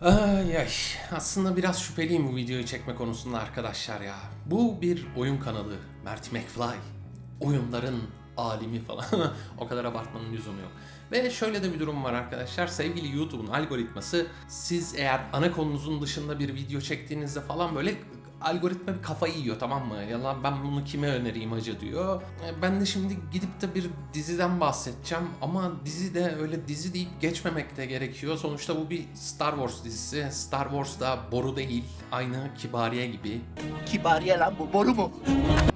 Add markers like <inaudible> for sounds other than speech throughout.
Ay ay aslında biraz şüpheliyim bu videoyu çekme konusunda arkadaşlar ya. Bu bir oyun kanalı Mert McFly. Oyunların alimi falan. <laughs> o kadar abartmanın lüzumu yok. Ve şöyle de bir durum var arkadaşlar. Sevgili YouTube'un algoritması siz eğer ana konunuzun dışında bir video çektiğinizde falan böyle algoritma bir kafayı yiyor tamam mı? Ya lan ben bunu kime önereyim acı diyor. E, Ben de şimdi gidip de bir diziden bahsedeceğim ama dizi de öyle dizi deyip geçmemek de gerekiyor. Sonuçta bu bir Star Wars dizisi. Star Wars da boru değil. Aynı Kibariye gibi. Kibariye lan bu boru mu?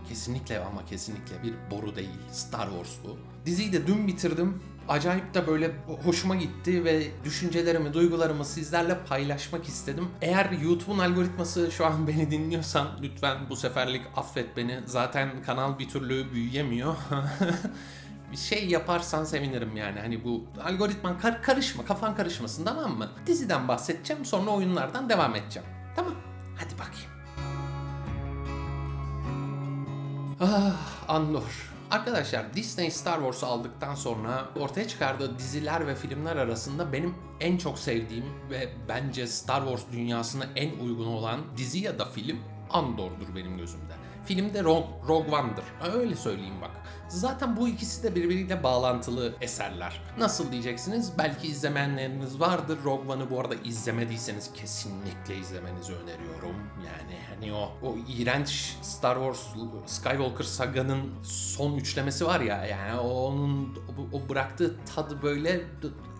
Kesinlikle ama kesinlikle bir boru değil. Star Wars bu. Diziyi de dün bitirdim. Acayip de böyle hoşuma gitti ve düşüncelerimi, duygularımı sizlerle paylaşmak istedim. Eğer YouTube'un algoritması şu an <laughs> beni dinliyorsan lütfen bu seferlik affet beni. Zaten kanal bir türlü büyüyemiyor. <laughs> bir şey yaparsan sevinirim yani. Hani bu algoritman kar- karışma, kafan karışmasın tamam mı? Diziden bahsedeceğim sonra oyunlardan devam edeceğim. Tamam. Hadi bakayım. Ah Andor. Arkadaşlar Disney Star Wars'u aldıktan sonra ortaya çıkardığı diziler ve filmler arasında benim en çok sevdiğim ve bence Star Wars dünyasına en uygun olan dizi ya da film Andor'dur benim gözümde. Filmde Rogue, Rogue One'dır. Öyle söyleyeyim bak. Zaten bu ikisi de birbiriyle bağlantılı eserler. Nasıl diyeceksiniz? Belki izlemeyenleriniz vardır. Rogue One'ı bu arada izlemediyseniz kesinlikle izlemenizi öneriyorum. Yani hani o o iğrenç Star Wars Skywalker saganın son üçlemesi var ya yani onun o, o bıraktığı tadı böyle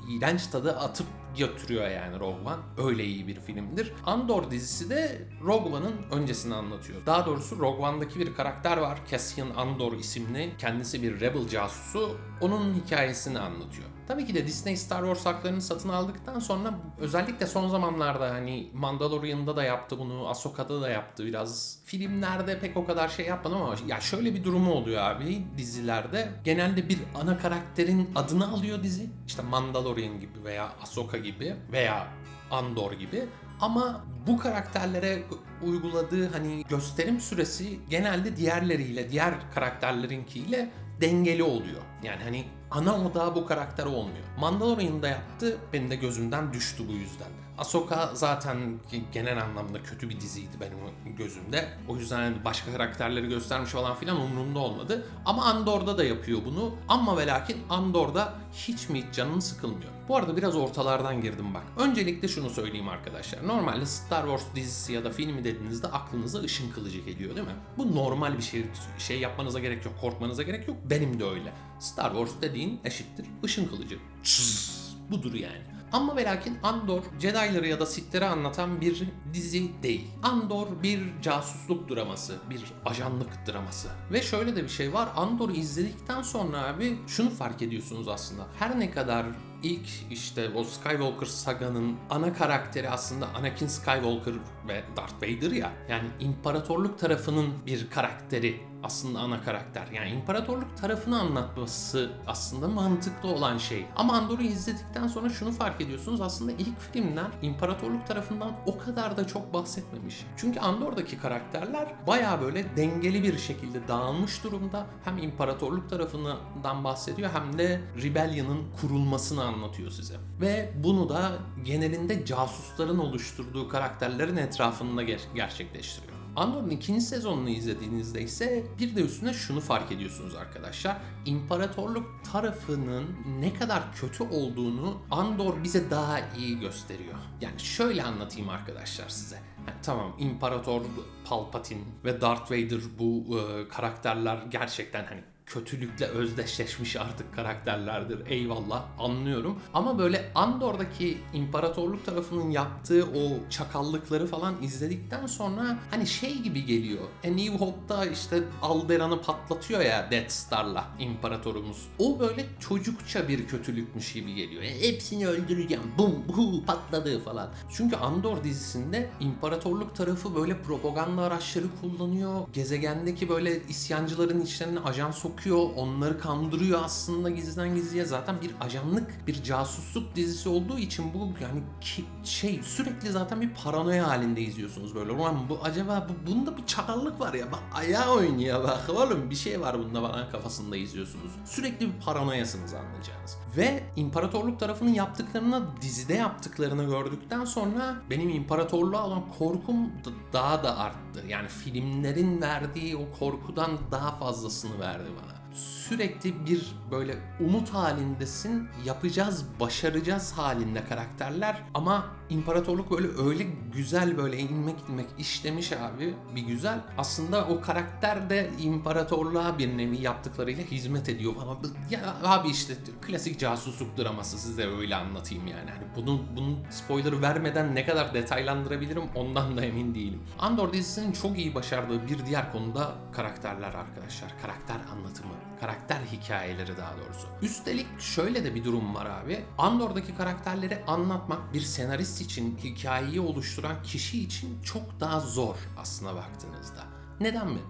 iğrenç tadı atıp götürüyor yani Rogue One. Öyle iyi bir filmdir. Andor dizisi de Rogue One'ın öncesini anlatıyor. Daha doğrusu Rogue One'daki bir karakter var. Cassian Andor isimli. Kendisi bir Rebel casusu. Onun hikayesini anlatıyor. Tabii ki de Disney Star Wars haklarını satın aldıktan sonra özellikle son zamanlarda hani Mandalorian'da da yaptı bunu, Ahsoka'da da yaptı biraz. Filmlerde pek o kadar şey yapmadı ama ya şöyle bir durumu oluyor abi dizilerde. Genelde bir ana karakterin adını alıyor dizi. İşte Mandalorian gibi veya Ahsoka gibi veya Andor gibi. Ama bu karakterlere uyguladığı hani gösterim süresi genelde diğerleriyle, diğer karakterlerinkiyle dengeli oluyor. Yani hani ana odağı bu karakter olmuyor. Mandalorian'da yaptı, benim de gözümden düştü bu yüzden. Ahsoka zaten genel anlamda kötü bir diziydi benim gözümde. O yüzden hani başka karakterleri göstermiş falan filan umurumda olmadı. Ama Andor'da da yapıyor bunu. Ama ve lakin Andor'da hiç mi hiç canın sıkılmıyor. Bu arada biraz ortalardan girdim bak. Öncelikle şunu söyleyeyim arkadaşlar. Normalde Star Wars dizisi ya da filmi dediğinizde aklınıza ışın kılıcı geliyor değil mi? Bu normal bir şey. Şey yapmanıza gerek yok, korkmanıza gerek yok. Benim de öyle. Star Wars dediğin eşittir ışın kılıcı. Çıs, budur yani. Ama ve lakin Andor Jedi'ları ya da Sith'leri anlatan bir dizi değil. Andor bir casusluk draması, bir ajanlık draması. Ve şöyle de bir şey var. Andor'u izledikten sonra abi şunu fark ediyorsunuz aslında. Her ne kadar ilk işte o Skywalker saganın ana karakteri aslında Anakin Skywalker ve Darth Vader ya. Yani imparatorluk tarafının bir karakteri aslında ana karakter. Yani imparatorluk tarafını anlatması aslında mantıklı olan şey. Ama Andor'u izledikten sonra şunu fark ediyorsunuz. Aslında ilk filmler imparatorluk tarafından o kadar da çok bahsetmemiş. Çünkü Andor'daki karakterler baya böyle dengeli bir şekilde dağılmış durumda. Hem imparatorluk tarafından bahsediyor hem de Rebellion'ın kurulmasını anlatıyor size. Ve bunu da genelinde casusların oluşturduğu karakterlerin etrafında ger- gerçekleştiriyor. Andor'un ikinci sezonunu izlediğinizde ise bir de üstüne şunu fark ediyorsunuz arkadaşlar. İmparatorluk tarafının ne kadar kötü olduğunu Andor bize daha iyi gösteriyor. Yani şöyle anlatayım arkadaşlar size. Ha, tamam İmparator Palpatine ve Darth Vader bu e, karakterler gerçekten hani kötülükle özdeşleşmiş artık karakterlerdir. Eyvallah anlıyorum. Ama böyle Andor'daki imparatorluk tarafının yaptığı o çakallıkları falan izledikten sonra hani şey gibi geliyor. A New Hope'da işte Alderan'ı patlatıyor ya Death Star'la imparatorumuz. O böyle çocukça bir kötülükmüş gibi geliyor. E, hepsini öldüreceğim. Bum bu patladı falan. Çünkü Andor dizisinde imparatorluk tarafı böyle propaganda araçları kullanıyor. Gezegendeki böyle isyancıların içlerine ajan sokuyor bakıyor, onları kandırıyor aslında gizliden gizliye. Zaten bir ajanlık, bir casusluk dizisi olduğu için bu yani ki, şey sürekli zaten bir paranoya halinde izliyorsunuz böyle. Ulan bu acaba bu, bunda bir çakallık var ya bak ayağı oynuyor bak oğlum bir şey var bunda falan kafasında izliyorsunuz. Sürekli bir paranoyasınız anlayacağınız. Ve imparatorluk tarafının yaptıklarını dizide yaptıklarını gördükten sonra benim imparatorluğa olan korkum da- daha da arttı. Yani filmlerin verdiği o korkudan daha fazlasını verdi bana Su sürekli bir böyle umut halindesin. Yapacağız, başaracağız halinde karakterler ama imparatorluk böyle öyle güzel böyle ilmek ilmek işlemiş abi bir güzel. Aslında o karakter de imparatorluğa bir nevi yaptıklarıyla hizmet ediyor ama ya abi işte klasik casusluk draması size öyle anlatayım yani. Hani bunun bunun spoiler vermeden ne kadar detaylandırabilirim ondan da emin değilim. Andor dizisinin çok iyi başardığı bir diğer konuda karakterler arkadaşlar. Karakter anlatımı, karakter hikayeleri daha doğrusu. Üstelik şöyle de bir durum var abi. Andor'daki karakterleri anlatmak bir senarist için, hikayeyi oluşturan kişi için çok daha zor aslına baktığınızda. Neden mi?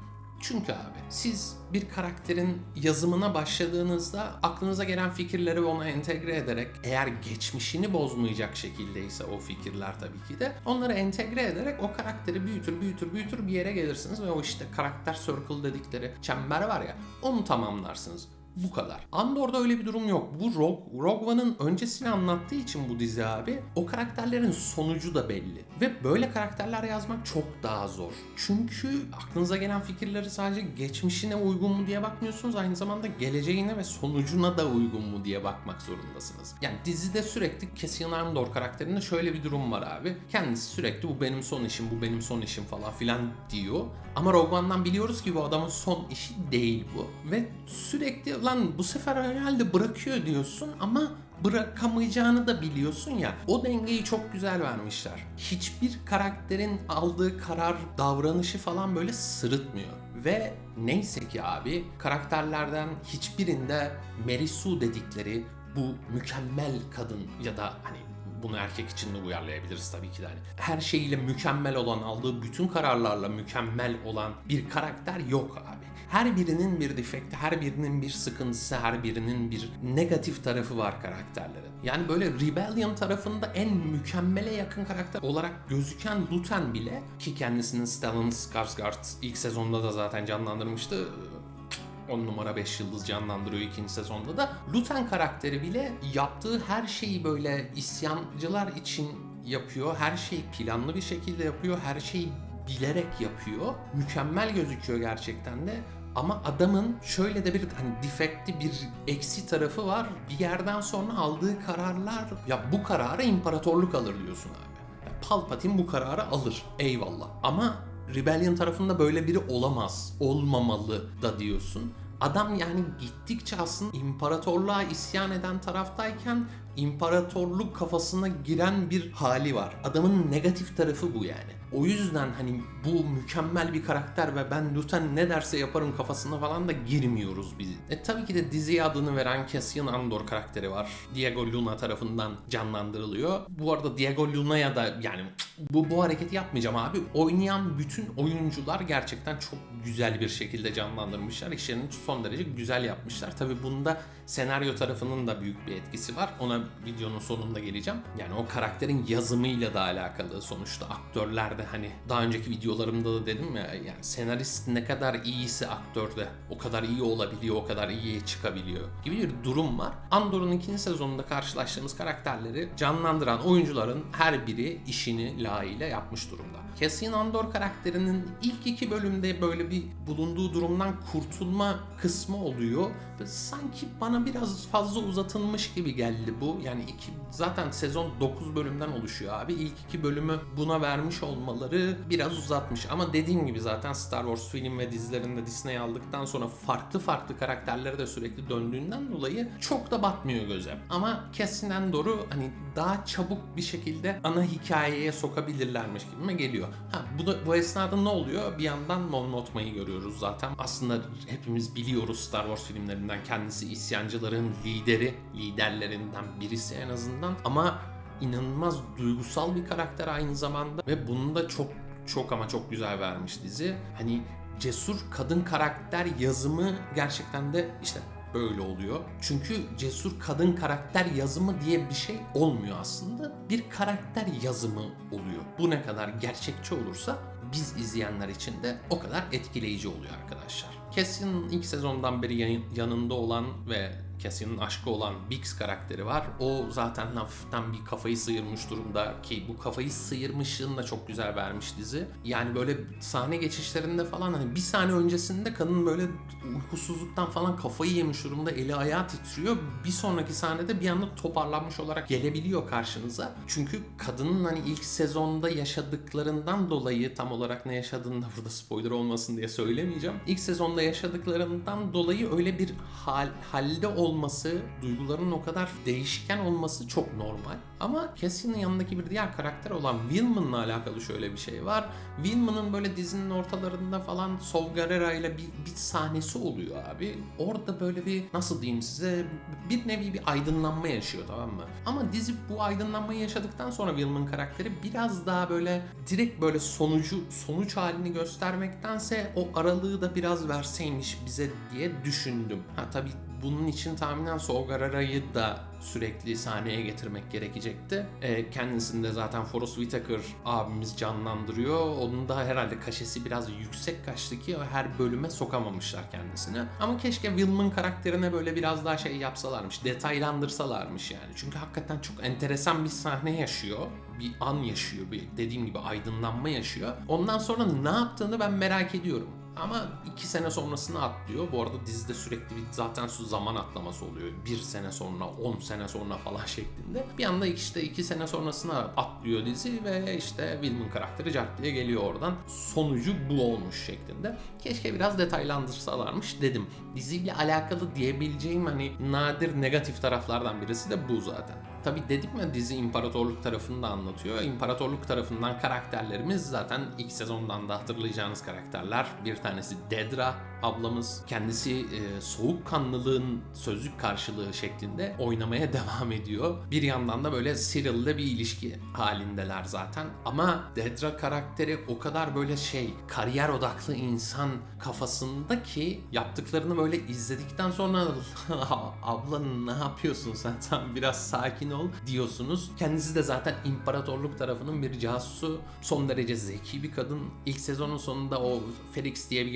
Çünkü abi siz bir karakterin yazımına başladığınızda aklınıza gelen fikirleri ona entegre ederek eğer geçmişini bozmayacak şekildeyse o fikirler tabii ki de onları entegre ederek o karakteri büyütür büyütür büyütür bir yere gelirsiniz ve o işte karakter circle dedikleri çember var ya onu tamamlarsınız. Bu kadar. Andor'da öyle bir durum yok. Bu Rogue, Rogue One'ın öncesini anlattığı için bu dizi abi o karakterlerin sonucu da belli. Ve böyle karakterler yazmak çok daha zor. Çünkü aklınıza gelen fikirleri sadece geçmişine uygun mu diye bakmıyorsunuz. Aynı zamanda geleceğine ve sonucuna da uygun mu diye bakmak zorundasınız. Yani dizide sürekli Cassian Andor karakterinde şöyle bir durum var abi. Kendisi sürekli bu benim son işim, bu benim son işim falan filan diyor. Ama Rogue One'dan biliyoruz ki bu adamın son işi değil bu. Ve sürekli lan bu sefer herhalde bırakıyor diyorsun ama bırakamayacağını da biliyorsun ya. O dengeyi çok güzel vermişler. Hiçbir karakterin aldığı karar, davranışı falan böyle sırıtmıyor. Ve neyse ki abi karakterlerden hiçbirinde Mary Sue dedikleri bu mükemmel kadın ya da hani bunu erkek için de uyarlayabiliriz tabii ki de hani. Her şeyiyle mükemmel olan, aldığı bütün kararlarla mükemmel olan bir karakter yok abi. Her birinin bir defekti, her birinin bir sıkıntısı, her birinin bir negatif tarafı var karakterlerin. Yani böyle Rebellion tarafında en mükemmele yakın karakter olarak gözüken Luten bile ki kendisinin Stellan Skarsgård ilk sezonda da zaten canlandırmıştı 10 numara 5 yıldız canlandırıyor ikinci sezonda da. Luten karakteri bile yaptığı her şeyi böyle isyancılar için yapıyor. Her şeyi planlı bir şekilde yapıyor. Her şeyi bilerek yapıyor. Mükemmel gözüküyor gerçekten de. Ama adamın şöyle de bir hani defekti bir eksi tarafı var. Bir yerden sonra aldığı kararlar ya bu kararı imparatorluk alır diyorsun abi. Ya Palpatine bu kararı alır. Eyvallah. Ama Rebellion tarafında böyle biri olamaz, olmamalı da diyorsun. Adam yani gittikçe aslında imparatorluğa isyan eden taraftayken imparatorluk kafasına giren bir hali var. Adamın negatif tarafı bu yani. O yüzden hani bu mükemmel bir karakter ve ben Luten ne derse yaparım kafasına falan da girmiyoruz biz. E tabii ki de diziye adını veren Cassian Andor karakteri var. Diego Luna tarafından canlandırılıyor. Bu arada Diego Luna'ya da yani bu, bu hareketi yapmayacağım abi. Oynayan bütün oyuncular gerçekten çok güzel bir şekilde canlandırmışlar. İşlerini son derece güzel yapmışlar. Tabii bunda senaryo tarafının da büyük bir etkisi var. Ona videonun sonunda geleceğim. Yani o karakterin yazımıyla da alakalı sonuçta aktörler de hani daha önceki videolarımda da dedim ya yani senarist ne kadar iyiyse aktörde o kadar iyi olabiliyor, o kadar iyiye çıkabiliyor gibi bir durum var. Andor'un ikinci sezonunda karşılaştığımız karakterleri canlandıran oyuncuların her biri işini layığıyla yapmış durumda. Cassian Andor karakterinin ilk iki bölümde böyle bir bulunduğu durumdan kurtulma kısmı oluyor. Sanki bana biraz fazla uzatılmış gibi geldi bu. Yani iki, zaten sezon 9 bölümden oluşuyor abi. İlk iki bölümü buna vermiş olmaları biraz uzatmış. Ama dediğim gibi zaten Star Wars film ve dizilerinde Disney aldıktan sonra farklı farklı karakterlere de sürekli döndüğünden dolayı çok da batmıyor göze. Ama Cassian Andor'u hani daha çabuk bir şekilde ana hikayeye sokabilirlermiş gibime geliyor. Ha bu da bu esnada ne oluyor? Bir yandan Mon Mothma'yı görüyoruz zaten. Aslında hepimiz biliyoruz Star Wars filmlerinden kendisi isyancıların lideri, liderlerinden birisi en azından. Ama inanılmaz duygusal bir karakter aynı zamanda ve bunu da çok çok ama çok güzel vermiş dizi. Hani cesur kadın karakter yazımı gerçekten de işte böyle oluyor. Çünkü cesur kadın karakter yazımı diye bir şey olmuyor aslında. Bir karakter yazımı oluyor. Bu ne kadar gerçekçi olursa biz izleyenler için de o kadar etkileyici oluyor arkadaşlar. Cassian'ın ilk sezondan beri yan- yanında olan ve Cassian'ın aşkı olan Biggs karakteri var. O zaten hafiften bir kafayı sıyırmış durumda ki bu kafayı sıyırmışlığını da çok güzel vermiş dizi. Yani böyle sahne geçişlerinde falan hani bir saniye öncesinde kadın böyle uykusuzluktan falan kafayı yemiş durumda eli ayağı titriyor. Bir sonraki sahnede bir anda toparlanmış olarak gelebiliyor karşınıza. Çünkü kadının hani ilk sezonda yaşadıklarından dolayı tam olarak ne yaşadığını da burada spoiler olmasın diye söylemeyeceğim. İlk sezonda yaşadıklarından dolayı öyle bir hal, halde olması, duyguların o kadar değişken olması çok normal. Ama Cassie'nin yanındaki bir diğer karakter olan Wilman'la alakalı şöyle bir şey var. Wilman'ın böyle dizinin ortalarında falan Saw Gerrera ile bir, bir sahnesi oluyor abi. Orada böyle bir nasıl diyeyim size bir nevi bir aydınlanma yaşıyor tamam mı? Ama dizi bu aydınlanmayı yaşadıktan sonra Wilman karakteri biraz daha böyle direkt böyle sonucu sonuç halini göstermektense o aralığı da biraz verseymiş bize diye düşündüm. Ha tabii bunun için tahminen Sogarara'yı da sürekli sahneye getirmek gerekecekti. E, kendisini de zaten Forrest Whitaker abimiz canlandırıyor. Onun da herhalde kaşesi biraz yüksek kaçtı ki her bölüme sokamamışlar kendisini. Ama keşke Wilman karakterine böyle biraz daha şey yapsalarmış, detaylandırsalarmış yani. Çünkü hakikaten çok enteresan bir sahne yaşıyor. Bir an yaşıyor, bir dediğim gibi aydınlanma yaşıyor. Ondan sonra ne yaptığını ben merak ediyorum. Ama iki sene sonrasını atlıyor. Bu arada dizide sürekli bir zaten su zaman atlaması oluyor. Bir sene sonra, on sene sonra falan <laughs> şeklinde. Bir anda işte iki sene sonrasına atlıyor dizi ve işte Wilman karakteri Jack diye geliyor oradan. Sonucu bu olmuş şeklinde. Keşke biraz detaylandırsalarmış dedim. Diziyle alakalı diyebileceğim hani nadir negatif taraflardan birisi de bu zaten. Tabi dedik mi dizi imparatorluk tarafını da anlatıyor. İmparatorluk tarafından karakterlerimiz zaten ilk sezondan da hatırlayacağınız karakterler. Bir tanesi Dedra ablamız. Kendisi e, soğukkanlılığın sözlük karşılığı şeklinde oynamaya <laughs> devam ediyor. Bir yandan da böyle Cyril'le bir ilişki halindeler zaten. Ama Dedra karakteri o kadar böyle şey kariyer odaklı insan kafasında ki yaptıklarını böyle izledikten sonra <laughs> abla ne yapıyorsun sen tam biraz sakin ol diyorsunuz. Kendisi de zaten imparatorluk tarafının bir casusu. Son derece zeki bir kadın. İlk sezonun sonunda o Felix diye bir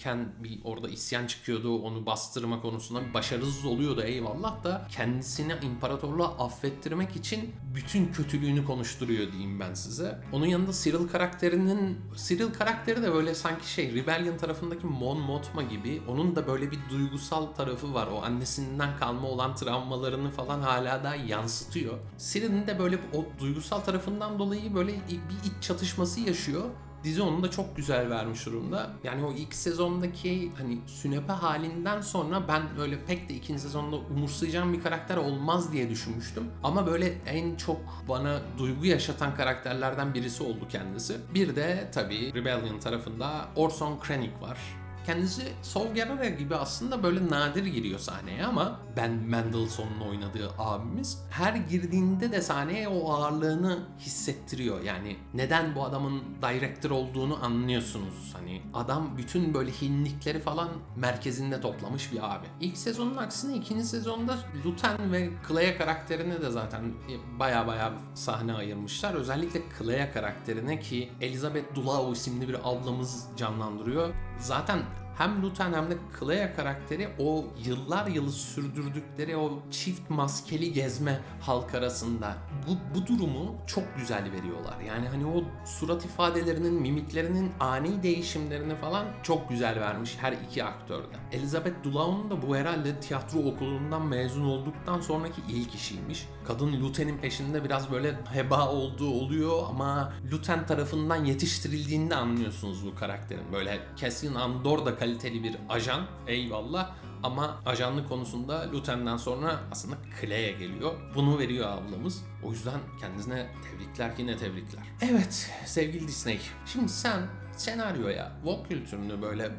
gezegendeyken bir orada isyan çıkıyordu. Onu bastırma konusunda bir başarısız oluyordu eyvallah da kendisini imparatorluğa affettirmek için bütün kötülüğünü konuşturuyor diyeyim ben size. Onun yanında Cyril karakterinin Cyril karakteri de böyle sanki şey Rebellion tarafındaki Mon Mothma gibi onun da böyle bir duygusal tarafı var. O annesinden kalma olan travmalarını falan hala da yansıtıyor. Cyril'in de böyle o duygusal tarafından dolayı böyle bir iç çatışması yaşıyor. Dizi onu da çok güzel vermiş durumda. Yani o ilk sezondaki hani sünepe halinden sonra ben öyle pek de ikinci sezonda umursayacağım bir karakter olmaz diye düşünmüştüm. Ama böyle en çok bana duygu yaşatan karakterlerden birisi oldu kendisi. Bir de tabii Rebellion tarafında Orson Krennic var. Kendisi Saw Gerrera gibi aslında böyle nadir giriyor sahneye ama Ben Mendelsohn'un oynadığı abimiz her girdiğinde de sahneye o ağırlığını hissettiriyor. Yani neden bu adamın director olduğunu anlıyorsunuz. Hani adam bütün böyle hinlikleri falan merkezinde toplamış bir abi. İlk sezonun aksine ikinci sezonda Luten ve Clea karakterine de zaten baya baya sahne ayırmışlar. Özellikle Clea karakterine ki Elizabeth Dulao isimli bir ablamız canlandırıyor. Zaten hem Luten hem de Clea karakteri o yıllar yılı sürdürdükleri o çift maskeli gezme halk arasında bu, bu durumu çok güzel veriyorlar. Yani hani o surat ifadelerinin, mimiklerinin ani değişimlerini falan çok güzel vermiş her iki aktörde. Elizabeth Dulao'nun da bu herhalde tiyatro okulundan mezun olduktan sonraki ilk işiymiş. Kadın Luten'in peşinde biraz böyle heba olduğu oluyor ama Luten tarafından yetiştirildiğinde anlıyorsunuz bu karakterin. Böyle Cassian Andor da kaliteli bir ajan eyvallah ama ajanlık konusunda Luten'den sonra aslında Clea'ya geliyor. Bunu veriyor ablamız. O yüzden kendisine tebrikler ki ne tebrikler. Evet sevgili Disney. Şimdi sen senaryoya, woke kültürünü böyle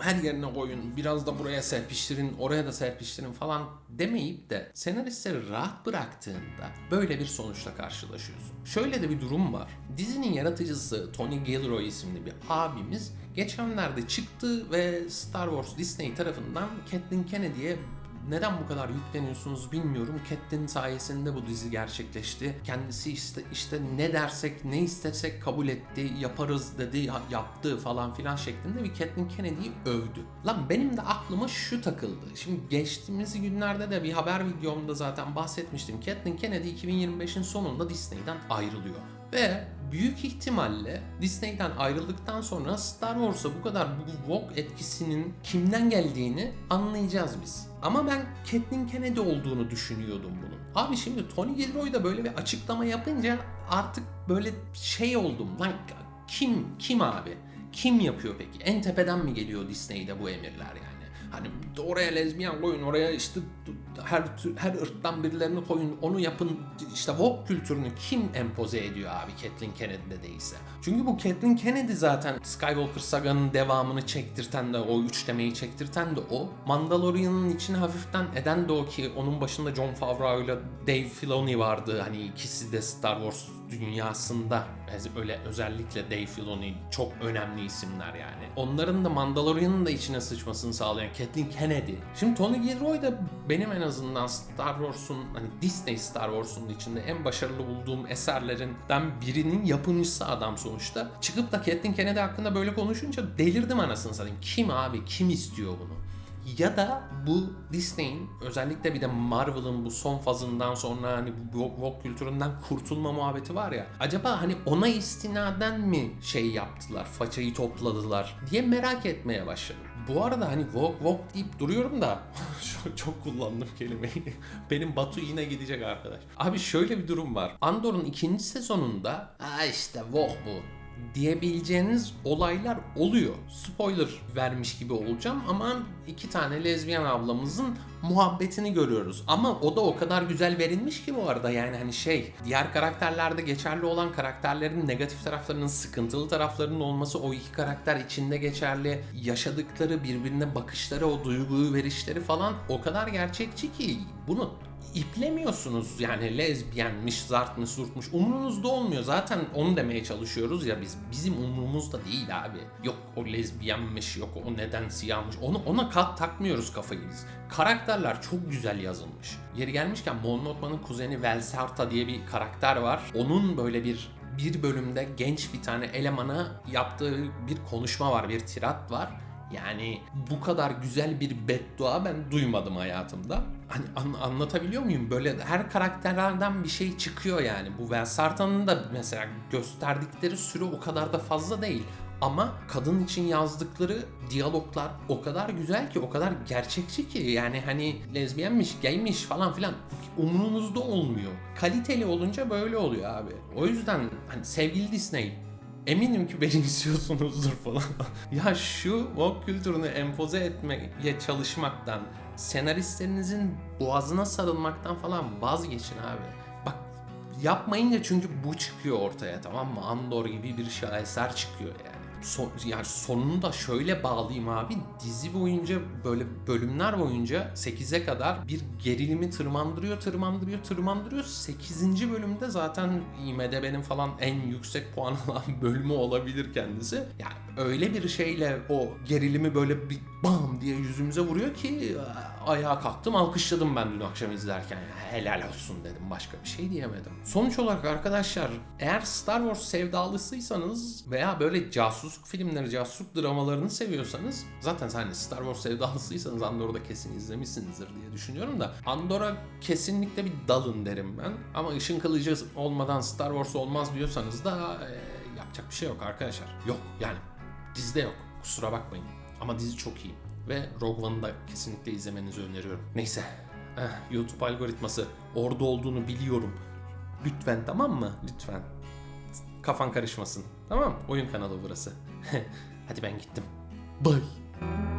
her yerine koyun, biraz da buraya serpiştirin, oraya da serpiştirin falan demeyip de senaristleri rahat bıraktığında böyle bir sonuçla karşılaşıyorsun. Şöyle de bir durum var. Dizinin yaratıcısı Tony Gilroy isimli bir abimiz geçenlerde çıktı ve Star Wars Disney tarafından Kathleen Kennedy'ye neden bu kadar yükleniyorsunuz bilmiyorum. Catelyn sayesinde bu dizi gerçekleşti. Kendisi işte işte ne dersek, ne istesek kabul etti, yaparız dedi, ya- yaptı falan filan şeklinde bir Catelyn Kennedy'yi övdü. Lan benim de aklıma şu takıldı. Şimdi geçtiğimiz günlerde de bir haber videomda zaten bahsetmiştim. Catelyn Kennedy 2025'in sonunda Disney'den ayrılıyor. Ve büyük ihtimalle Disney'den ayrıldıktan sonra Star Wars'a bu kadar bu woke etkisinin kimden geldiğini anlayacağız biz. Ama ben Kathleen Kennedy olduğunu düşünüyordum bunun. Abi şimdi Tony Gilroy da böyle bir açıklama yapınca artık böyle şey oldum. Lan kim kim abi? Kim yapıyor peki? En tepeden mi geliyor Disney'de bu emirler yani? Hani oraya lezbiyen koyun, oraya işte her her ırktan birilerini koyun, onu yapın. İşte woke kültürünü kim empoze ediyor abi Kathleen Kennedy'de değilse? Çünkü bu Kathleen Kennedy zaten Skywalker saganın devamını çektirten de o üçlemeyi çektirten de o. Mandalorian'ın içine hafiften eden de o ki onun başında Jon Favreau ile Dave Filoni vardı. Hani ikisi de Star Wars dünyasında öyle özellikle Dave Filoni çok önemli isimler yani. Onların da Mandalorian'ın da içine sıçmasını sağlayan Kathleen Kennedy. Şimdi Tony Gilroy da benim en azından Star Wars'un hani Disney Star Wars'un içinde en başarılı bulduğum eserlerinden birinin yapımcısı adam sonuçta. Çıkıp da Kathleen Kennedy hakkında böyle konuşunca delirdim anasını satayım. Kim abi? Kim istiyor bunu? Ya da bu Disney'in özellikle bir de Marvel'ın bu son fazından sonra hani bu woke kültüründen kurtulma muhabbeti var ya. Acaba hani ona istinaden mi şey yaptılar, façayı topladılar diye merak etmeye başladım. Bu arada hani woke woke deyip duruyorum da <laughs> çok, kullandım kelimeyi. <laughs> Benim Batu yine gidecek arkadaş. Abi şöyle bir durum var. Andor'un ikinci sezonunda ha işte woke bu diyebileceğiniz olaylar oluyor. Spoiler vermiş gibi olacağım ama iki tane lezbiyen ablamızın muhabbetini görüyoruz. Ama o da o kadar güzel verilmiş ki bu arada yani hani şey diğer karakterlerde geçerli olan karakterlerin negatif taraflarının sıkıntılı taraflarının olması o iki karakter içinde geçerli yaşadıkları birbirine bakışları o duyguyu verişleri falan o kadar gerçekçi ki bunu iplemiyorsunuz yani lezbiyenmiş, zartmış, surtmuş umurunuzda olmuyor. Zaten onu demeye çalışıyoruz ya biz. Bizim umurumuzda değil abi. Yok o lezbiyenmiş, yok o neden siyahmış. Onu ona kat takmıyoruz kafayı biz. Karakterler çok güzel yazılmış. Yeri gelmişken Mon Mothma'nın kuzeni Velsarta diye bir karakter var. Onun böyle bir bir bölümde genç bir tane elemana yaptığı bir konuşma var, bir tirat var. Yani bu kadar güzel bir beddua ben duymadım hayatımda. Hani an- anlatabiliyor muyum? Böyle her karakterlerden bir şey çıkıyor yani. Bu Velsarta'nın da mesela gösterdikleri süre o kadar da fazla değil. Ama kadın için yazdıkları diyaloglar o kadar güzel ki, o kadar gerçekçi ki. Yani hani lezbiyenmiş, gaymiş falan filan umurunuzda olmuyor. Kaliteli olunca böyle oluyor abi. O yüzden hani sevgili Disney Eminim ki beni <laughs> istiyorsunuzdur falan. <laughs> ya şu woke kültürünü empoze etmeye çalışmaktan, senaristlerinizin boğazına sarılmaktan falan vazgeçin abi. Bak yapmayınca çünkü bu çıkıyor ortaya tamam mı? Andor gibi bir şaheser çıkıyor yani. Son, yani sonunu da şöyle bağlayayım abi. Dizi boyunca böyle bölümler boyunca 8'e kadar bir gerilimi tırmandırıyor, tırmandırıyor, tırmandırıyor. 8. bölümde zaten IMDB'nin falan en yüksek puan <laughs> alan bölümü olabilir kendisi. Yani öyle bir şeyle o gerilimi böyle bir bam diye yüzümüze vuruyor ki ayağa kalktım alkışladım ben dün akşam izlerken. Helal olsun dedim başka bir şey diyemedim. Sonuç olarak arkadaşlar eğer Star Wars sevdalısıysanız veya böyle casusluk filmleri, casusluk dramalarını seviyorsanız zaten hani Star Wars sevdalısıysanız Andor'da kesin izlemişsinizdir diye düşünüyorum da Andor'a kesinlikle bir dalın derim ben. Ama ışın kılıcı olmadan Star Wars olmaz diyorsanız da e, yapacak bir şey yok arkadaşlar. Yok yani dizide yok. Kusura bakmayın. Ama dizi çok iyi. Ve Rogue One'ı da kesinlikle izlemenizi öneriyorum. Neyse. Eh, YouTube algoritması orada olduğunu biliyorum. Lütfen tamam mı? Lütfen. Kafan karışmasın. Tamam Oyun kanalı burası. <laughs> Hadi ben gittim. Bye.